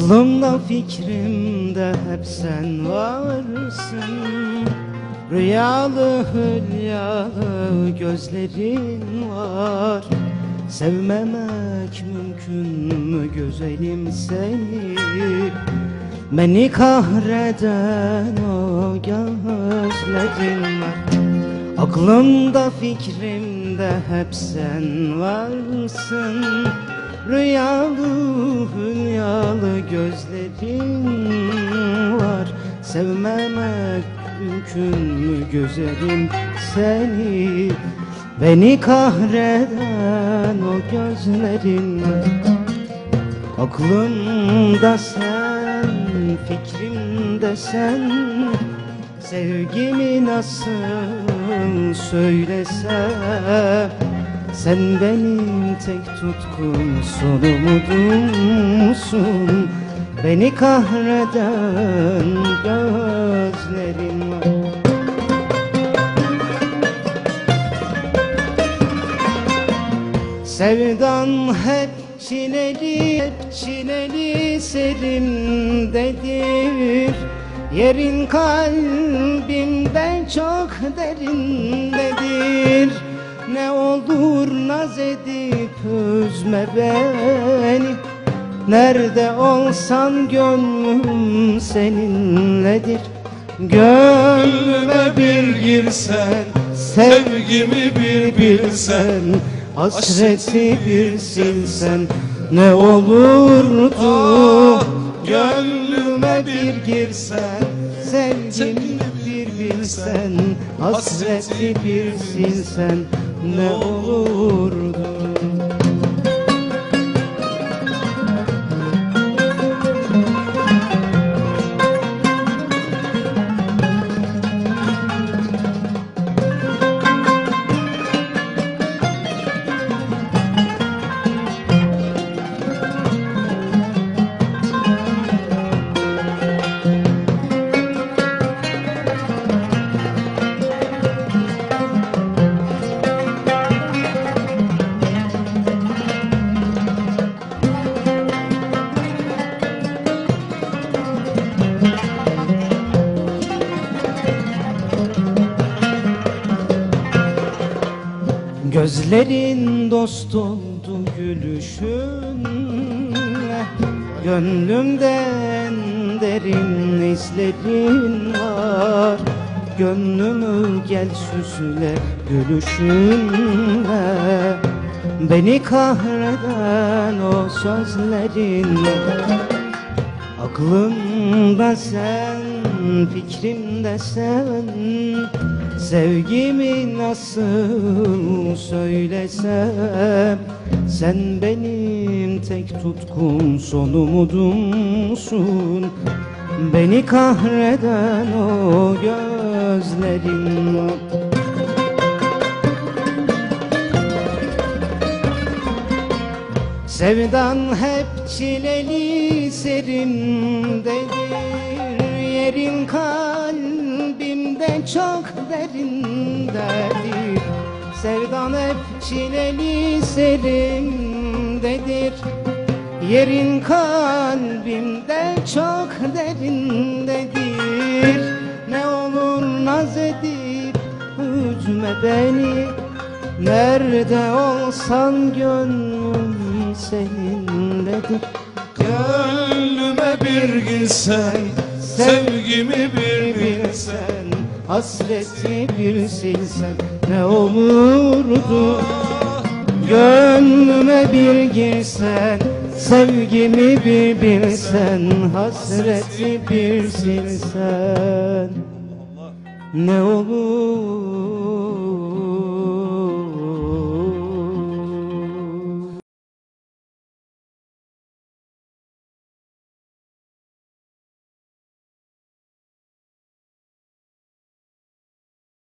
Aklımda fikrimde hep sen varsın. Rüyalı hülyalı gözlerin var. Sevmemek mümkün mü güzelim seni? Beni kahreden o gözlerin var. Aklımda fikrimde hep sen varsın Rüyalı hülyalı gözlerin var. Sevmemek mümkün mü güzelim seni? Beni kahreden o gözlerin Aklımda sen, fikrimde sen. Sevgimi nasıl söylesem Sen benim tek tutkum son umudumsun. Beni kahreden gözlerin var. Sevdan hep çileli, hep çileli serimdedir Yerin kalbimde çok derindedir Ne olur naz edip üzme beni. Nerede olsan gönlüm seninledir. Gönlüme bir girsen Sevgimi bir bilsen Hasreti bir silsen. Ne olurdu Gönlüme bir girsen Sevgimi bir bilsen Hasreti bir silsen Ne olurdu Gözlerin dost oldu gülüşünle Gönlümden derin izlerin var. Gönlümü gel süsle gülüşünle Beni kahreden o sözlerinle Aklımda sen, fikrimde sen Sevgimi nasıl söylesem Sen benim tek tutkum son umudumsun. Beni kahreden o gözlerin Sevdan hep çileli serimdedir Yerin kalbimde çok derindedir Sevdan hep çileli serimdedir Yerin kalbimde çok derindedir Ne olur naz edip üzme beni. Nerede olsan gönlüm seninledir Gönlüme bir girsen Sevgimi bir bilsen Hasreti bir silsen ne olurdu? Gönlüme bir girsen Sevgimi bir bilsen Hasreti bir silsen Ne olur